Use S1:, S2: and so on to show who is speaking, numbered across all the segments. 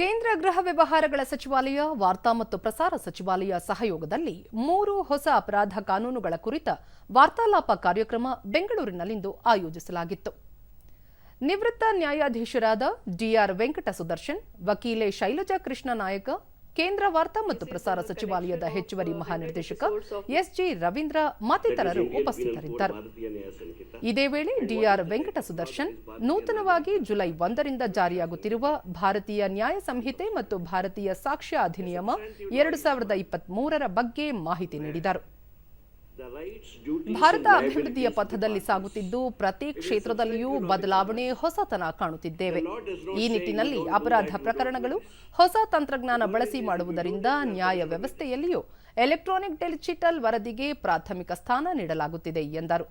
S1: ಕೇಂದ್ರ ಗೃಹ ವ್ಯವಹಾರಗಳ ಸಚಿವಾಲಯ, ವಾರ್ತಾ ಮತ್ತು ಪ್ರಸಾರ ಸಚಿವಾಲಯ ಸಹಯೋಗದಲ್ಲಿ ಮೂರು ಹೊಸ ಅಪರಾಧ ಕಾನೂನುಗಳ ಕುರಿತ ವಾರ್ತಾಲಾಪ ಕಾರ್ಯಕ್ರಮ ಬೆಂಗಳೂರಿನಲ್ಲಿಂದು ಆಯೋಜಿಸಲಾಗಿತ್ತು. ನಿವೃತ್ತ ನ್ಯಾಯಾಧೀಶರಾದ ಡಿಆರ್ ವೆಂಕಟ ಸುದರ್ಶನ್ ವಕೀಲೆ ಶೈಲಜಾ ಕೃಷ್ಣ ನಾಯಕ ಕೇಂದ್ರ ವಾರ್ತಾ ಮತ್ತು ಪ್ರಸಾರ ಸಚಿವಾಲಯದ ಹೆಚ್ಚುವರಿ ಮಹಾನಿರ್ದೇಶಕ ಎಸ್ಜಿ ರವೀಂದ್ರ ಮತ್ತಿತರರು ಉಪಸ್ಥಿತರಿದ್ದರು. ಇದೇ ವೇಳೆ ಡಿಆರ್ ವೆಂಕಟ ಸುದರ್ಶನ್ ನೂತನವಾಗಿ ಜುಲೈ ಒಂದರಿಂದ ಜಾರಿಯಾಗುತ್ತಿರುವ ಭಾರತೀಯ ನ್ಯಾಯ ಸಂಹಿತೆ ಮತ್ತು ಭಾರತೀಯ ಸಾಕ್ಷ್ಯ ಅಧಿನಿಯಮ ಎರಡು ಸಾವಿರದ ಇಪ್ಪತ್ಮೂರರ ಬಗ್ಗೆ ಮಾಹಿತಿ ನೀಡಿದರು. ಭಾರತ ಅಭಿವೃದ್ಧಿಯ ಪಥದಲ್ಲಿ ಸಾಗುತ್ತಿದ್ದು ಪ್ರತಿ ಕ್ಷೇತ್ರದಲ್ಲಿಯೂ ಬದಲಾವಣೆ ಹೊಸತನ ಕಾಣುತ್ತಿದ್ದೇವೆ. ಈ ನಿಟ್ಟಿನಲ್ಲಿ ಅಪರಾಧ ಪ್ರಕರಣಗಳು ಹೊಸ ತಂತ್ರಜ್ಞಾನ ಬಳಸಿ ಮಾಡುವುದರಿಂದ ನ್ಯಾಯ ವ್ಯವಸ್ಥೆಯಲ್ಲಿಯೂ ಎಲೆಕ್ಟ್ರಾನಿಕ್ ಡಿಜಿಟಲ್ ವರದಿಗೆ ಪ್ರಾಥಮಿಕ ಸ್ಥಾನ ನೀಡಲಾಗುತ್ತಿದೆ ಎಂದರು.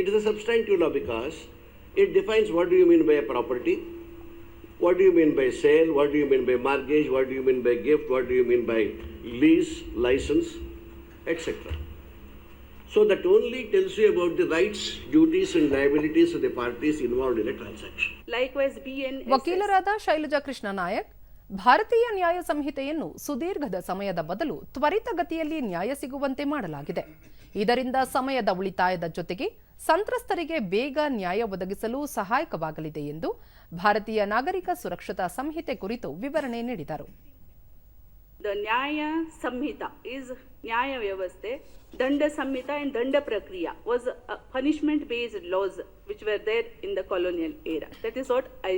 S2: It is a substantive law because it defines what do you mean by a property, what do you mean by sale, what do you mean by mortgage, what do you mean by gift, what do you mean by lease, license, etc. So that only tells you about the rights, duties, and liabilities of the parties involved in a transaction.
S3: Likewise, BN.
S1: ವಕೀಲರಾದ ಶೈಲಜಾ ಕೃಷ್ಣ ನಾಯಕ್ ಭಾರತೀಯ ನ್ಯಾಯ ಸಂಹಿತೆಯನ್ನು ಸುದೀರ್ಘದ ಸಮಯದ ಬದಲು ತ್ವರಿತಗತಿಯಲ್ಲಿ ನ್ಯಾಯ ಸಿಗುವಂತೆ ಮಾಡಲಾಗಿದೆ. ಇದರಿಂದ ಸಮಯದ ಉಳಿತಾಯದ ಜೊತೆಗೆ ಸಂತ್ರಸ್ತರಿಗೆ ಬೇಗ ನ್ಯಾಯ ಒದಗಿಸಲು ಸಹಾಯಕವಾಗಲಿದೆ ಎಂದು ಭಾರತೀಯ ನಾಗರಿಕ ಸುರಕ್ಷತಾ ಸಂಹಿತೆ ಕುರಿತು ವಿವರಣೆ ನೀಡಿದರು.
S3: ನ್ಯಾಯ ಸಂಹಿತ ಇಸ್ ನ್ಯಾಯ ವ್ಯವಸ್ಥೆ. ದಂಡ ಸಂಹಿತ ದಂಡ ಪ್ರಕ್ರಿಯಾ was punishment based laws which were there in the colonial era that is what I